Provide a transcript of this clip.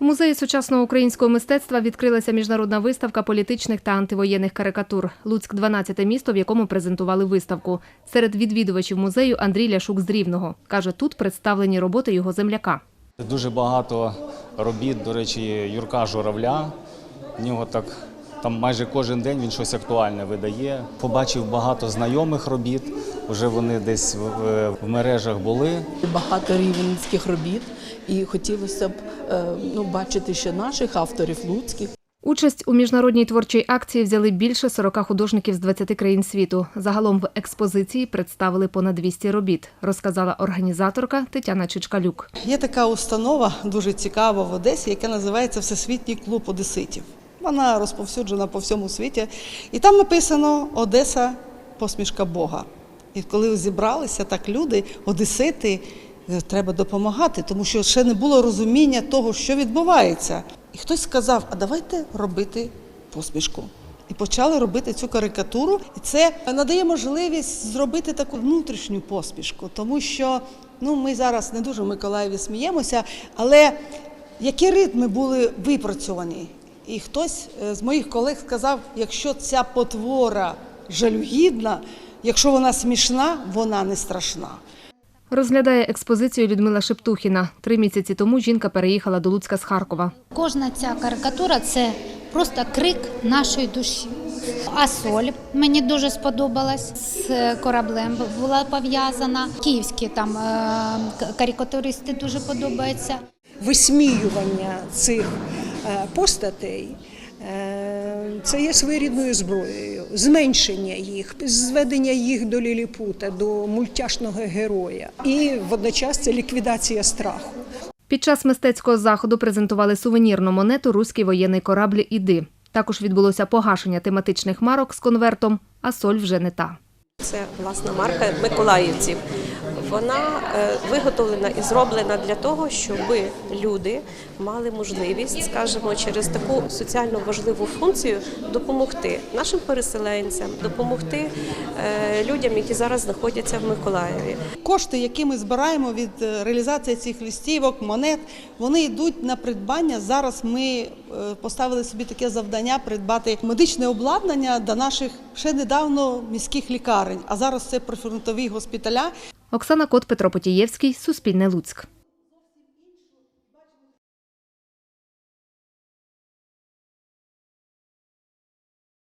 У музеї сучасного українського мистецтва відкрилася міжнародна виставка політичних та антивоєнних карикатур. Луцьк – 12-те місто, в якому презентували виставку. Серед відвідувачів музею Андрій Ляшук з Рівного. Каже, тут представлені роботи його земляка. Дуже багато робіт, до речі, Юрка Журавля. В нього так там майже кожен день він щось актуальне видає. Побачив багато знайомих робіт. Вже вони десь в, в мережах були. багато рівненських робіт, і хотілося б е, ну, бачити ще наших авторів луцьких. Участь у міжнародній творчій акції взяли більше 40 художників з 20 країн світу. Загалом в експозиції представили понад 200 робіт, розказала організаторка Тетяна Чичкалюк. Є така установа дуже цікава в Одесі, яка називається Всесвітній клуб одеситів. Вона розповсюджена по всьому світі. І там написано Одеса посмішка Бога. І коли зібралися так люди, одесити, е, треба допомагати, тому що ще не було розуміння того, що відбувається. І хтось сказав: а давайте робити посмішку. І почали робити цю карикатуру. І це надає можливість зробити таку внутрішню посмішку, тому що ну, ми зараз не дуже в Миколаєві сміємося, але які ритми були випрацьовані? І хтось е, з моїх колег сказав: якщо ця потвора жалюгідна, якщо вона смішна, вона не страшна. Розглядає експозицію Людмила Шептухіна. Три місяці тому жінка переїхала до Луцька з Харкова. Кожна ця карикатура це просто крик нашої душі. А соль мені дуже сподобалась з кораблем була пов'язана. Київські там е, карикатуристи дуже подобаються. висміювання цих постатей. е, Це є своєрідною зброєю, зменшення їх, зведення їх до ліліпута, до мультяшного героя, і водночас це ліквідація страху. Під час мистецького заходу презентували сувенірну монету Руський воєнний корабль Іди. Також відбулося погашення тематичних марок з конвертом, а соль вже не та. Це власна марка миколаївців. Вона е, виготовлена і зроблена для того, щоб люди мали можливість, скажімо, через таку соціально важливу функцію допомогти нашим переселенцям, допомогти е, людям, які зараз знаходяться в Миколаєві. Кошти, які ми збираємо від е, реалізації цих листівок, монет, вони йдуть на придбання. Зараз ми поставили собі таке завдання придбати медичне обладнання до наших ще недавно міських лікарень. А зараз це прифронтові госпіталя. Оксана Кот, Петро Потієвський, Суспільне Луцьк.